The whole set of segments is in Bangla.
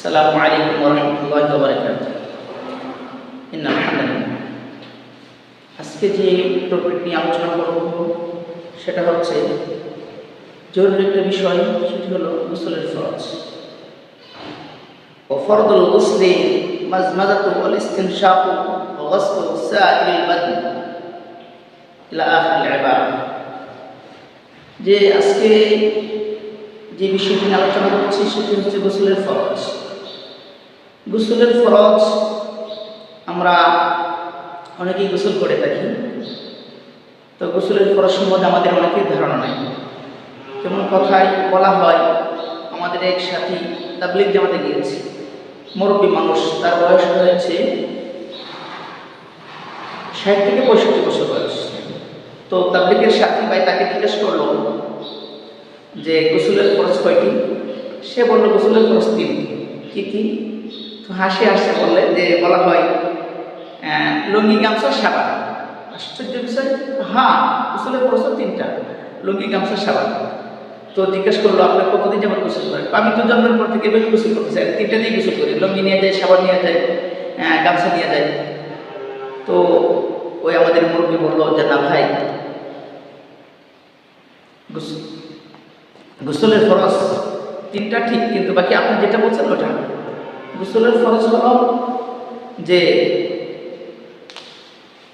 السلام عليكم ورحمة الله وبركاته إن الحمد لله আজকে যে টপিক নিয়ে আলোচনা করব সেটা হচ্ছে জরুরি একটা বিষয় সেটি হলো গোসলের ফরজ وفرض الغسل مزمزة والاستنشاق وغسل سائر البدن إلى آخر العبارة যে আজকে যে বিষয়টি নিয়ে আলোচনা করছি সেটি হচ্ছে গোসলের ফরজ গোসলের ফরজ আমরা অনেকেই গোসল করে থাকি। তো গোসলের ফরজ সম্বন্ধে আমাদের অনেকের ধারণা নাই। যেমন কথায় বলা হয়, আমাদের এক সাথী তাবলিক জামাতে গিয়েছে। মুরব্বী মানুষ, তার বয়স হয়েছে ষাট থেকে পঁয়ষট্টি বছর বয়স। তো তাবলিকের সাথী ভাই তাকে জিজ্ঞেস করল যে, গোসলের খরচ কয়টি? সে বলল, গোসলের খরচ তিন কী কি? তো হাসি হাসতে বললে, যে বলা হয় লুঙ্গি গামছা সাবান। আশ্চর্য বিষয়? হ্যাঁ গোসলের খরচ তিনটা। লুঙ্গি গামছা সাবান। তো জিজ্ঞেস করল, আপনার কতদিন যেমন গোসল করেন? আমি তো জন্মের পর থেকে বেশি গোসল করতে চাই তিনটা দিয়ে গোসল করি। লুঙ্গি নিয়ে যায়, সাবান নিয়ে যায় গামছা নিয়ে যায়। তো ওই আমাদের মুরব্বী বলল যে, না ভাই, গোসল গোসলের ফরজ তিনটা ঠিক, কিন্তু বাকি আপনি যেটা বলছেন ওটা। গোসলের ফরজ হলো যে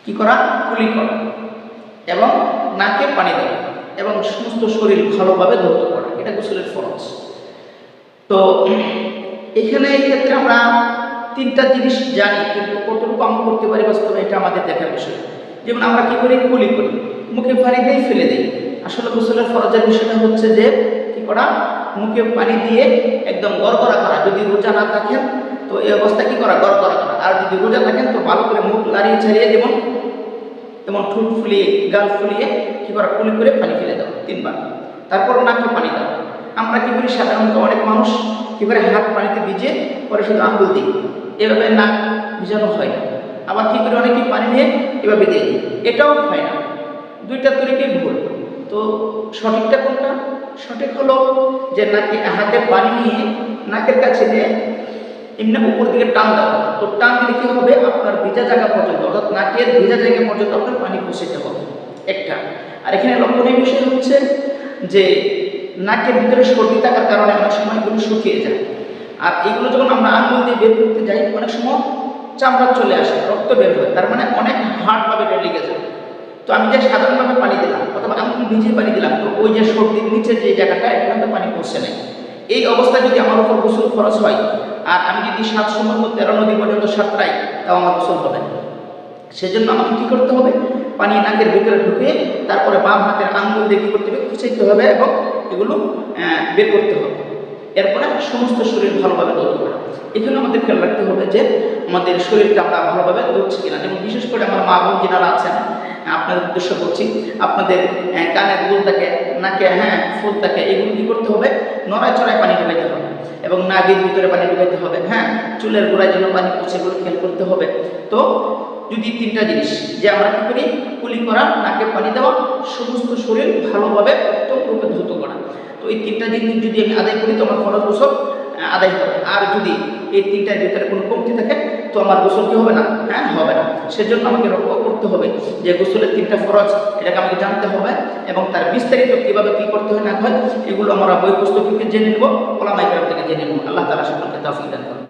কি করা? কুলি করা। এবং নাকে পানি দেওয়া। এবং সমস্ত শরীর ভালোভাবে ধৌত করা। এটা গোসলের ফরজ। তো এখানে এই ক্ষেত্রে আমরা তিনটা জিনিস জানি, কিন্তু কতটুকু আমরা করতে পারি বাস্তবে এটা আমাদের দেখার বিষয়। যেমন আমরা কি করি? কুলি করি। মুখে পানি দিয়ে ফেলে দিই। আসলে গোসলের ফরজের বিষয়টা হচ্ছে যে কি করা? মুখে পানি দিয়ে একদম গড়গড়া করা। যদি রোজা না থাকেন তো এই অবস্থা কি করা? গড়গড়া করা আর যদি রোজা থাকেন, তো ভালো করে মুখ লাড়িয়ে ছাড়িয়ে যেমন যেমন ঠোঁট ফুলিয়ে, গাল ফুলিয়ে কি করা? কুলি করে পানি ফেলে দাও, তিনবার। তারপর নাকে পানি দাও। আমরা কি করি? সাধারণত অনেক মানুষ কি করে? হাত পানিতে ভিজে পরে শুধু আঙ্গুল দিই। এভাবে নাক ভিজানো হয় না। আবার কি করে? অনেকে পানি নিয়ে এভাবে দিয়ে দিই। এটাও হয় না। দুইটা তরিকেই ভুল। তো সঠিকটা কোনটা? সঠিক হলো যে নাকি হাতে পানি নিয়ে নাকের কাছে দিয়ে এমনি উপর দিকে টান দেওয়া তো টান দিলে কি হবে? আপনার ভিজা জায়গা পর্যন্ত, অর্থাৎ নাকের ভিজা জায়গা পর্যন্ত আপনার পানি পৌঁছাতে হবে। একটা। আর এখানে লক্ষণীয় বিষয় হচ্ছে যে নাকের ভিতরে সর্দি থাকার কারণে অনেক সময় এগুলো শুকিয়ে যায়। আর এগুলো যখন আমরা আঙুল দিয়ে বের করতে যাই, অনেক সময় চামড়া চলে আসে, রক্ত বের হয়। তার মানে অনেক হার্ডভাবে এটা লেগে যায়। তো আমি যে সাধারণভাবে পানি দিলাম, অথবা আঙুল ভিজিয়ে পানি দিলাম, তো ওই যে সর্দির নিচে যে জায়গাটা, এখানে তো পানি পৌঁছে নেই। এই অবস্থায় যদি আমার উপর গোসল খরচ হয় আর আমি যদি সাত সময় তেরো নদী পর্যন্ত সাঁতরাই তাও আমার গোসল হবে সেজন্য আমাকে কী করতে হবে? পানি নাকের ভিতরে ঢুকে তারপরে বাম হাতের আঙ্গুল দিয়ে কী করতে হবে? খুঁচাইতে হবে এবং এগুলো বের করতে হবে। এরপরে সমস্ত শরীর ভালোভাবে দৌড় করা এখানে আমাদের খেয়াল রাখতে হবে যে আমাদের শরীরটা আমরা ভালোভাবে দৌড়ছি কিনা। যেমন বিশেষ করে আমার মা বোন যেনারা আছেন, আপনাদের উদ্দেশ্য করছি আপনাদের কানের দুল থাকে, নাকে হ্যাঁ ফুল থাকে, এগুলো কি করতে হবে? নড়ায় চড়ায় পানি ঢুকাইতে হবে। এবং নাগের ভিতরে পানি ঢুকাইতে হবে হ্যাঁ চুলের গোড়ায় যেন পানি পড়ছে এগুলো খেয়াল করতে হবে। তো যদি তিনটা জিনিস, যে আমরা কি করি? কুলি করা নাকে পানি দেওয়া, সমস্ত শরীর ভালোভাবে উত্তম রূপে ধৌত করা। এই তিনটা দিন যদি আমি আদায় করি, তো আমার ফরজ গোসল আদায় হবে। আর যদি এই তিনটা ভিতরে কোনো কমতি থাকে, তো আমার গোসল কি হবে না? হ্যাঁ হবে না। সেজন্য আমাকে রক্ষ করতে হবে যে গোসলের তিনটা ফরজ, এটাকে আমাকে জানতে হবে এবং তার বিস্তারিত কীভাবে কী করতে হয় না হয়, এগুলো আমরা বই পুস্তক জেনে নেব ওলামাইকার থেকে জেনে নেব। আল্লাহ তালা সকলকে তফিক দান